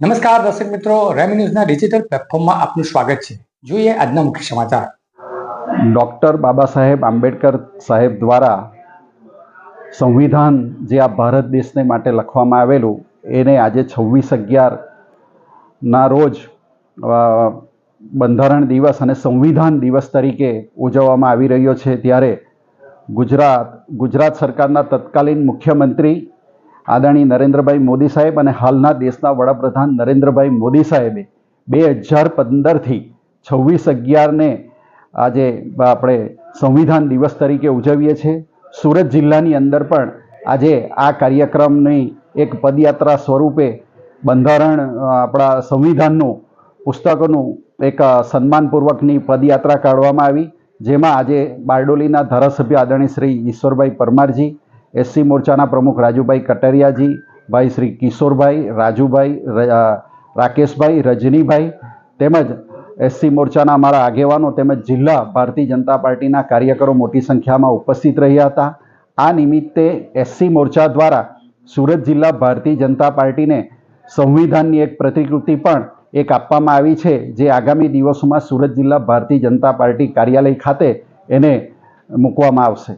નમસ્કાર દર્શક મિત્રો, રેમી ન્યૂઝના ડિજિટલ પ્લેટફોર્મમાં આપનું સ્વાગત છે. જોઈએ આજના મુખ્ય સમાચાર. ડૉક્ટર બાબા સાહેબ આંબેડકર સાહેબ દ્વારા સંવિધાન જે આ ભારત દેશને માટે લખવામાં આવેલું, એને આજે છવ્વીસ અગિયારના રોજ બંધારણ દિવસ અને સંવિધાન દિવસ તરીકે ઉજવવામાં આવી રહ્યો છે. ત્યારે ગુજરાત ગુજરાત સરકારના તત્કાલીન મુખ્યમંત્રી આદરણીય નરેન્દ્રભાઈ મોદી સાહેબ અને હાલના દેશના વડાપ્રધાન નરેન્દ્રભાઈ મોદી સાહેબે બે હજાર પંદરથી છવ્વીસ અગિયારને આજે આપણે સંવિધાન દિવસ તરીકે ઉજવીએ છીએ. સુરત જિલ્લાની અંદર પણ આજે આ કાર્યક્રમની એક પદયાત્રા સ્વરૂપે બંધારણ આપણા સંવિધાનનું, પુસ્તકોનું એક સન્માનપૂર્વકની પદયાત્રા કાઢવામાં આવી. જેમાં આજે બારડોલીના ધારાસભ્ય આદરણીય શ્રી ઈશ્વરભાઈ પરમારજી એસસી મોરચાના પ્રમુખ રાજુભાઈ કટરિયાજી, ભાઈ શ્રી કિશોરભાઈ, રાજુભાઈ રાકેશભાઈ, રજનીભાઈ તેમજ એસસી મોરચાના અમારા આગેવાનો તેમજ જિલ્લા ભારતીય જનતા પાર્ટીના કાર્યકરો મોટી સંખ્યામાં ઉપસ્થિત રહ્યા હતા. આ નિમિત્તે એસસી મોરચા દ્વારા સુરત જિલ્લા ભારતીય જનતા પાર્ટીને સંવિધાનની એક પ્રતિકૃતિ પણ એક આપવામાં આવી છે, જે આગામી દિવસોમાં સુરત જિલ્લા ભારતીય જનતા પાર્ટી કાર્યાલય ખાતે એને મૂકવામાં આવશે.